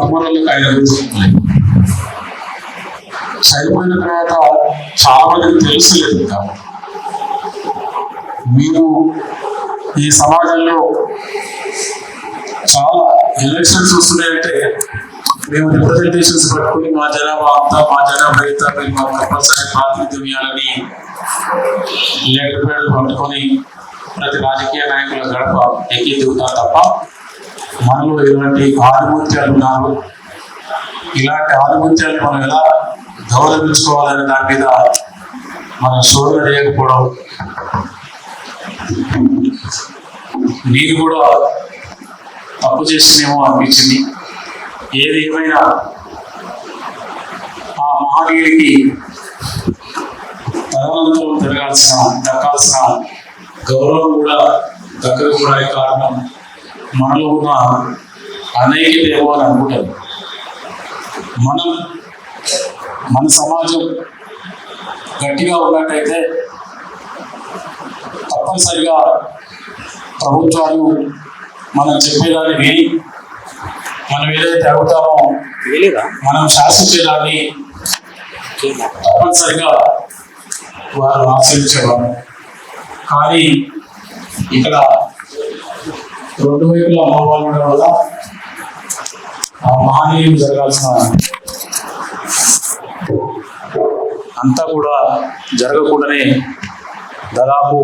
మొట్టమొదటి తయారుస్తున్నాయి చనిపోయిన తర్వాత చాలా మందికి తెలుసులేదు ఇంకా మీరు ఈ సమాజంలో చాలా ఎలక్షన్స్ వస్తున్నాయంటే మేము రిప్రజెంటేషన్స్ పట్టుకుని మా జనాభా అంతా మా జనాభా అయితే మేము మా కంపల్సరీ ప్రాతినిధ్యం ఇవ్వాలని లెటర్ పట్టుకొని ప్రతి రాజకీయ నాయకుల గడప ఎక్కి దిగుతారు తప్ప మనలో ఇలాంటి ఆధిపత్యాలు ఉన్నారు. ఇలాంటి ఆధిపత్యాన్ని మనం ఎలా గౌరవించుకోవాలనే దాని మీద మనం శోధన చేయకపోవడం. నేను కూడా తప్పు చేసినేమో అనిపించింది. ఏది ఏమైనా ఆ మహనీయుడికి తదనంతరం జరగాల్సిన దక్కాల్సిన గౌరవం కూడా దక్కకపోవడానికి కారణం మనలో ఉన్న అనైక్యత ఏమో అని అనుకుంటాను మనం మన సమాజం గట్టిగా ఉన్నట్టయితే తప్పనిసరిగా ప్రభుత్వాలు మనం చెప్పేదాన్ని విని మనం ఏదైతే అడుగుతామో మనం శాసించేదాన్ని తప్పనిసరిగా వారు ఆశ్రయించేవారు. కానీ ఇక్కడ రెండు వైపులా అమ్మవాళ్ళు ఉండడం వల్ల ఆ మహనీయం జరగాల్సిన అంతా కూడా జరగకుండానే దాదాపు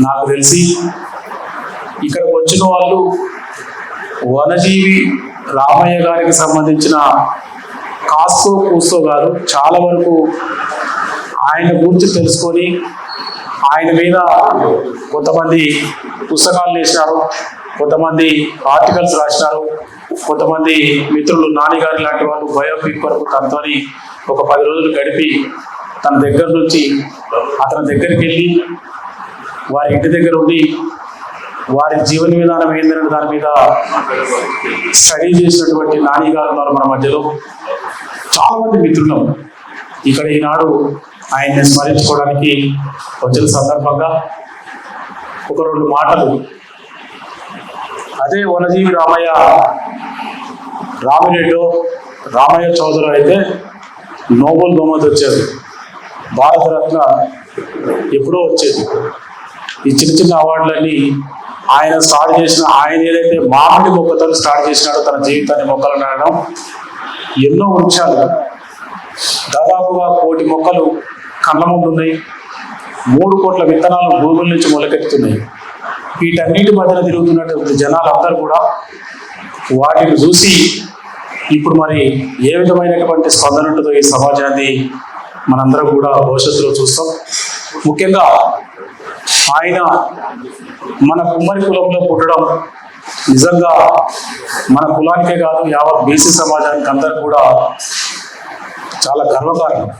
నాకు తెలిసి ఇక్కడికి వచ్చిన వాళ్ళు వనజీవి రామయ్య గారికి సంబంధించిన కాస్తో కూస్తో గారు చాలా వరకు ఆయన గురించి తెలుసుకొని ఆయన మీద కొంతమంది పుస్తకాలు వేసినారు కొంతమంది ఆర్టికల్స్ రాసినారు కొంతమంది మిత్రులు నాన్నగారు లాంటి వాళ్ళు బయోపిక్ వరకు తనతోని ఒక పది రోజులు గడిపి తన దగ్గర నుంచి అతని దగ్గరికి వెళ్ళి వారి ఇంటి దగ్గర ఉండి వారి జీవన విధానం ఏంటనే దాని మీద స్టడీ చేసినటువంటి నాని గారు ఉన్నారు మన మధ్యలో. చాలా మంది మిత్రులు ఇక్కడ ఈనాడు ఆయన్ని స్మరించుకోవడానికి వచ్చిన సందర్భంగా ఒక రెండు మాటలు. అదే వనజీవి రామయ్య రామిరెడ్డి రామయ్య చౌదరి అయితే నోబెల్ బహుమతి వచ్చేది. భారతరత్న ఎప్పుడో వచ్చేది. ఈ చిన్న చిన్న అవార్డులన్నీ ఆయన స్టార్ట్ చేసిన ఆయన ఏదైతే మామిడి మొక్కతో స్టార్ట్ చేసినాడో తన జీవితాన్ని మొక్కలు నాటడం ఎన్నో వృక్షాలు దాదాపుగా కోటి మొక్కలు కళ్ళ ముందున్నాయి మూడు కోట్ల విత్తనాలు భూముల నుంచి మొలకెత్తుతున్నాయి. వీటన్నిటి మధ్యన తిరుగుతున్నటువంటి జనాలందరూ కూడా వాటిని చూసి ఇప్పుడు మరి ఏ విధమైనటువంటి స్పందన ఉంటుందో ఈ సమాజాన్ని మనందరం కూడా భవిష్యత్తులో చూస్తాం. ముఖ్యంగా ఆయన మన కుమ్మరి కులంలో పుట్టడం నిజంగా మన కులానికే కాదు యావత్ బీసీ సమాజానికి అందరూ కూడా చాలా గర్వకారణం.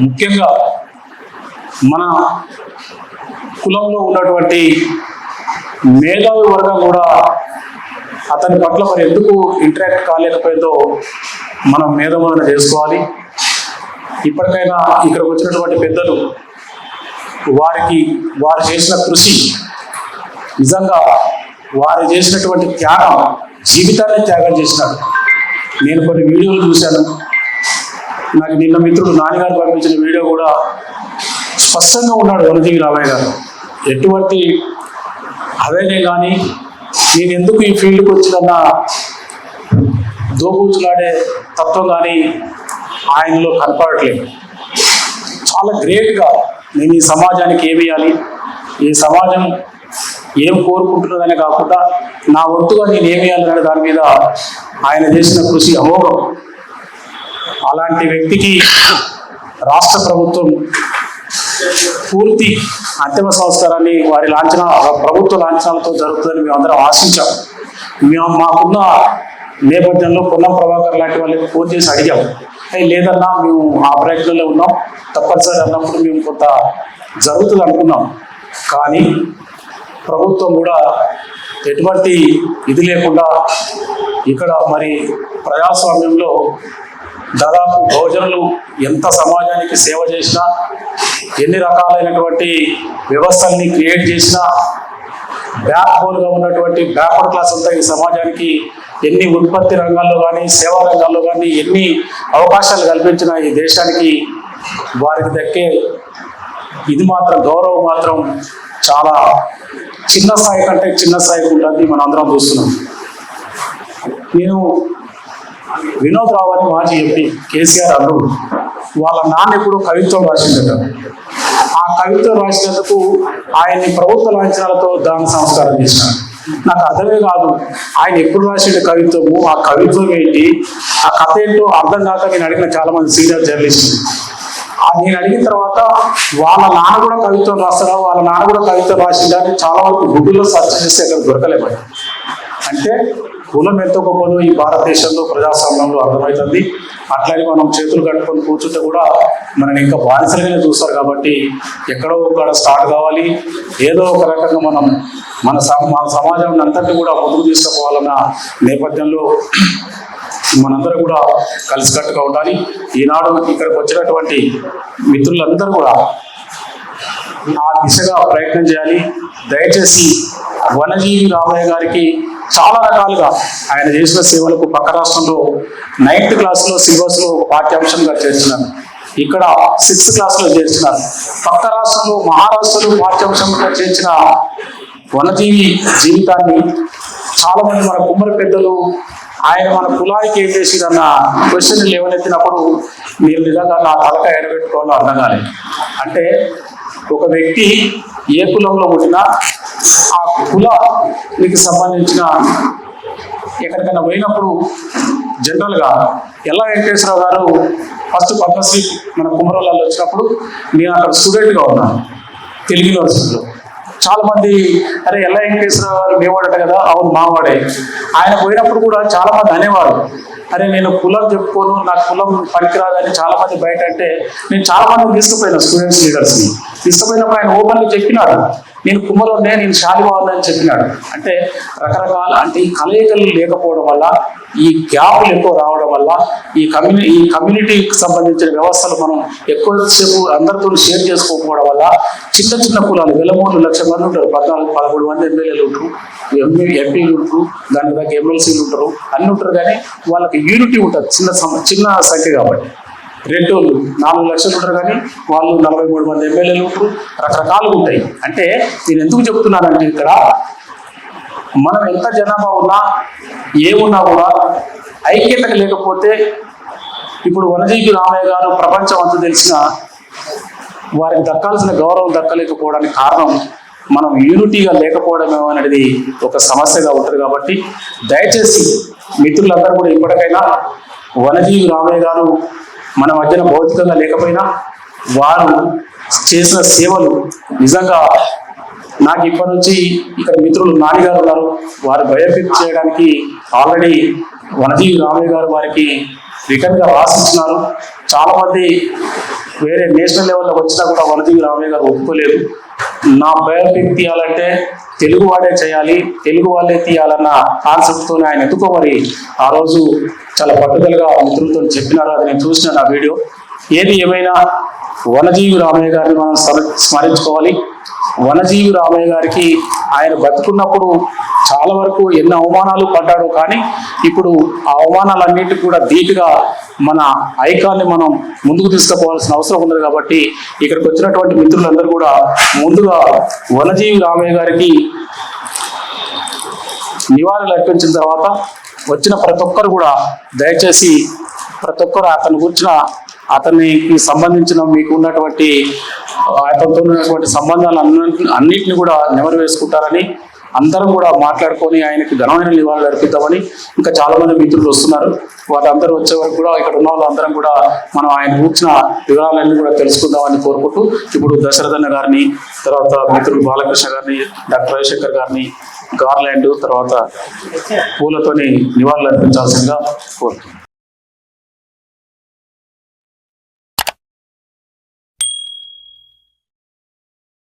ముఖ్యంగా మన కులంలో ఉన్నటువంటి మేధావి వర్గం కూడా అతని పట్ల మరి ఎందుకు ఇంటరాక్ట్ కాలేకపోయిందో మనం మేధమూలన చేసుకోవాలి. ఇప్పటికైనా ఇక్కడికి వచ్చినటువంటి పెద్దలు వారికి వారు చేసిన కృషి నిజంగా వారు చేసినటువంటి త్యాగం జీవితాన్ని త్యాగం చేసినాడు. నేను కొన్ని వీడియోలు చూశాను. నాకు నిన్న మిత్రుడు నాన్నగారు పంపించిన వీడియో కూడా స్పష్టంగా ఉన్నాడు వనజీవి రామయ్య గారు. ఎటువంటి అవేనే కానీ నేను ఎందుకు ఈ ఫీల్డ్కి వచ్చిందన్న దోబూచులాడే తత్వం కానీ ఆయనలో కనపడట్లేదు. చాలా గ్రేట్గా నేను ఈ సమాజానికి ఏమి ఇవ్వాలి ఈ సమాజం ఏం కోరుకుంటున్నదనే కాకుండా నా వంతుగా నేను ఏమి ఇవ్వాలనే దాని మీద ఆయన చేసిన కృషి అమోఘం. అలాంటి వ్యక్తికి రాష్ట్ర ప్రభుత్వం పూర్తి అంతిమ సంస్కారాన్ని వారి లాంఛన ప్రభుత్వ లాంఛనాలతో జరుగుతుందని మేము అందరం ఆశించాం. మేము మాకున్న నేపథ్యంలో పొన్నం ప్రభాకర్ లాంటి వాళ్ళకి ఫోన్ చేసి అడిగాం. లేదన్నా మేము ఆ ప్రయత్నంలో ఉన్నాం. తప్పనిసరి అన్నప్పుడు మేము కొంత జరుగుతుంది అనుకున్నాం. కానీ ప్రభుత్వం కూడా ఎటువంటి ఇది లేకుండా ఇక్కడ మరి ప్రజాస్వామ్యంలో దాదాపు బహుజనులు ఎంత సమాజానికి సేవ చేసినా ఎన్ని రకాలైనటువంటి వ్యవస్థల్ని క్రియేట్ చేసినా బ్యాక్ బోన్గా ఉన్నటువంటి బ్యాక్వర్డ్ క్లాస్ అంతా ఈ సమాజానికి ఎన్ని ఉత్పత్తి రంగాల్లో కానీ సేవా రంగాల్లో కానీ ఎన్ని అవకాశాలు కల్పించిన ఈ దేశానికి వారికి దక్కే ఇది మాత్రం గౌరవం మాత్రం చాలా చిన్న స్థాయి కంటే చిన్న స్థాయికి ఉంటుంది మనం అందరం చూస్తున్నాం. నేను వినోద్ రావు అని మాజీ ఎంపీ కేసీఆర్ అల్లుడు వాళ్ళ నాన్న ఇప్పుడు కవిత్వం రాసిందట ఆ కవిత్వం రాసినందుకు ఆయన్ని ప్రభుత్వ లాంఛనాలతో దాన సంస్కారం చేసినాడు. నాకు అర్థమే కాదు ఆయన ఎప్పుడు రాసిన కవిత్వము? ఆ కవిత్వం ఏంటి? ఆ కథ ఏంటో అర్థం కాక నేను అడిగిన చాలా మంది సీనియర్ జర్నలిస్ట్ ఆ నేను అడిగిన తర్వాత వాళ్ళ నాన్న కూడా కవిత్వం రాస్తారా వాళ్ళ నాన్న కూడా కవిత్వం రాసిందా అని చాలా వరకు గుడ్డులో సర్చ్ చేస్తే అక్కడ దొరకలేమని అంటే కులం ఎంత గొప్పదో ఈ భారతదేశంలో ప్రజాస్వామ్యంలో అర్థమవుతుంది. అట్లాగే మనం చేతులు కట్టుకొని కూర్చుంటే కూడా మనని ఇంకా బానిసలుగానే చూస్తారు కాబట్టి ఎక్కడో ఒక స్టార్ట్ కావాలి. ఏదో ఒక రకంగా మనం మన మన సమాజం అంతటి కూడా ముందుకు తీసుకుపోవాలన్న నేపథ్యంలో మనందరం కూడా కలిసికట్టుగా ఉండాలి. ఈనాడు ఇక్కడికి వచ్చినటువంటి మిత్రులందరూ కూడా ఆ దిశగా ప్రయత్నం చేయాలి. దయచేసి వనజీవి రామయ్య గారికి చాలా రకాలుగా ఆయన చేసిన సేవలకు పక్క రాష్ట్రంలో నైన్త్ క్లాస్లో సిలబస్లో ఒక పాఠ్యాంశంగా చేర్చినారు. ఇక్కడ సిక్స్త్ క్లాస్లో చేర్చినారు. పక్క రాష్ట్రంలో మహారాష్ట్రలో పాఠ్యాంశంగా చేర్చిన వనజీవి జీవితాన్ని చాలా మంది మన కుమ్మరి పెద్దలు ఆయన మన కులానికి ఏం చేసిరన్న క్వశ్చన్ లేవనెత్తినప్పుడు మీరు నిజంగా నా తలక ఎడబెట్టుకోవాలో అర్థం కాలేదు. అంటే ఒక వ్యక్తి ఏ కులంలో పుట్టినా ఆ కులానికి సంబంధించిన ఎక్కడికైనా పోయినప్పుడు జనరల్గా ఎల్లా వెంకటేశ్వరరావు గారు ఫస్ట్ పద్మశ్రీ మన కుమరోళ్ళలో వచ్చినప్పుడు నేను అక్కడ స్టూడెంట్గా ఉన్నాను తెలుగు యూనివర్సిటీలో చాలా మంది అరే ఎల్లా వెంకటేశ్వరరావు గారు మేవాడట కదా అవును మావాడే. ఆయన పోయినప్పుడు కూడా చాలా మంది అనేవారు అరే నేను కులం చెప్పుకోను నాకు కులం పనికిరాదని చాలా మంది బయట అంటే నేను చాలా మంది తీసుకుపోయినా స్టూడెంట్స్ లీడర్స్ని తీసుకుపోయినప్పుడు ఆయన ఓపెన్గా చెప్పినాడు నేను కుమరునే నేను శాలివాడిని అని చెప్పినాడు. అంటే రకరకాల అంటే ఈ కలయికలు లేకపోవడం వల్ల ఈ గ్యాప్లు ఎక్కువ రావడం వల్ల ఈ కమ్యూని ఈ కమ్యూనిటీకి సంబంధించిన వ్యవస్థలు మనం ఎక్కువసేపు అందరితో షేర్ చేసుకోకపోవడం వల్ల చిన్న చిన్న కులాలు వేల మూడు లక్షల మంది ఉంటారు. పద్నాలుగు పదమూడు మంది ఎమ్మెల్యేలు ఉంటారు. ఎంపీ ఎంపీలు ఉంటారు. దాని దగ్గర ఎమ్మెల్సీలు ఉంటారు. అన్ని ఉంటారు కానీ వాళ్ళకి యూనిటీ ఉంటుంది. చిన్న చిన్న సంఖ్య కాబట్టి. రెడ్డోళ్ళు నాలుగు లక్షలు ఉంటారు కానీ వాళ్ళు నలభై మూడు మంది ఎమ్మెల్యేలు ఉంటారు రకరకాలుగా ఉంటాయి. అంటే నేను ఎందుకు చెప్తున్నానంటే ఇక్కడ మనం ఎంత జనాభా ఉన్నా ఏమున్నా కూడా ఐక్యత లేకపోతే ఇప్పుడు వనజీవి రామయ్య గారు ప్రపంచం అంతా తెలిసిన వారికి దక్కాల్సిన గౌరవం దక్కలేకపోవడానికి కారణం మనం యూనిటీగా లేకపోవడం అనేది ఒక సమస్యగా ఉంటుంది కాబట్టి దయచేసి మిత్రులందరూ కూడా ఇప్పటికైనా వనజీవి రామయ్య గారు మన మధ్యన భౌతికంగా లేకపోయినా వారు చేసిన సేవలు నిజంగా నాకు ఇప్పటి నుంచి ఇక్కడ మిత్రులు నాన్నగారు ఉన్నారు. వారు బయోపిక్ చేయడానికి ఆల్రెడీ వనజీవి రామయ్య గారు వారికి రిటర్న్గా రాసిస్తున్నారు. చాలా మంది వేరే నేషనల్ లెవెల్లో వచ్చినా కూడా వనజీవి రామయ్య గారు ఒప్పుకోలేదు. నా బయోపిక్ తీయాలంటే తెలుగు వాడే చేయాలి తెలుగు వాళ్ళే తీయాలన్న కాన్సెప్ట్ ఆయన ఎందుకో మరి ఆ రోజు చాలా పట్టుదలగా మిత్రులతో చెప్పినారు. అది నేను చూసిన నా వీడియో. ఏది ఏమైనా వనజీవి రామయ్య గారిని మనం స్మర- స్మరించుకోవాలి? వనజీవి రామయ్య గారికి ఆయన బతుకున్నప్పుడు చాలా వరకు ఎన్ని అవమానాలు పడ్డాడు. కానీ ఇప్పుడు ఆ అవమానాలన్నిటికీ కూడా ధీటుగా మన ఐకాన్ని మనం ముందుకు తీసుకుపోవాల్సిన అవసరం ఉంది కాబట్టి ఇక్కడికి వచ్చినటువంటి మిత్రులందరూ కూడా ముందుగా వనజీవి రామయ్య గారికి నివాళులు అర్పించిన తర్వాత వచ్చిన ప్రతి ఒక్కరు కూడా దయచేసి ప్రతి ఒక్కరు అతని గురించిన అతనికి సంబంధించిన మీకు ఉన్నటువంటి అతనితో ఉన్నటువంటి సంబంధాలు అన్ని అన్నింటిని కూడా నెమరు వేసుకుంటారని అందరం కూడా మాట్లాడుకొని ఆయనకి ఘనమైన నివాళులు అర్పిద్దామని ఇంకా చాలా మంది మిత్రులు వస్తున్నారు. వాళ్ళందరూ వచ్చే వరకు కూడా ఇక్కడ ఉన్న వాళ్ళందరం కూడా మనం ఆయన కూర్చిన వివరాలన్నీ కూడా తెలుసుకుందామని కోరుకుంటూ ఇప్పుడు దశరథన్న గారిని తర్వాత మిత్రులు బాలకృష్ణ గారిని డాక్టర్ రవిశంకర్ గారిని గార్లాండ్ తర్వాత పూలతోని నివాళులు అర్పించాల్సిందిగా కోరుతున్నాను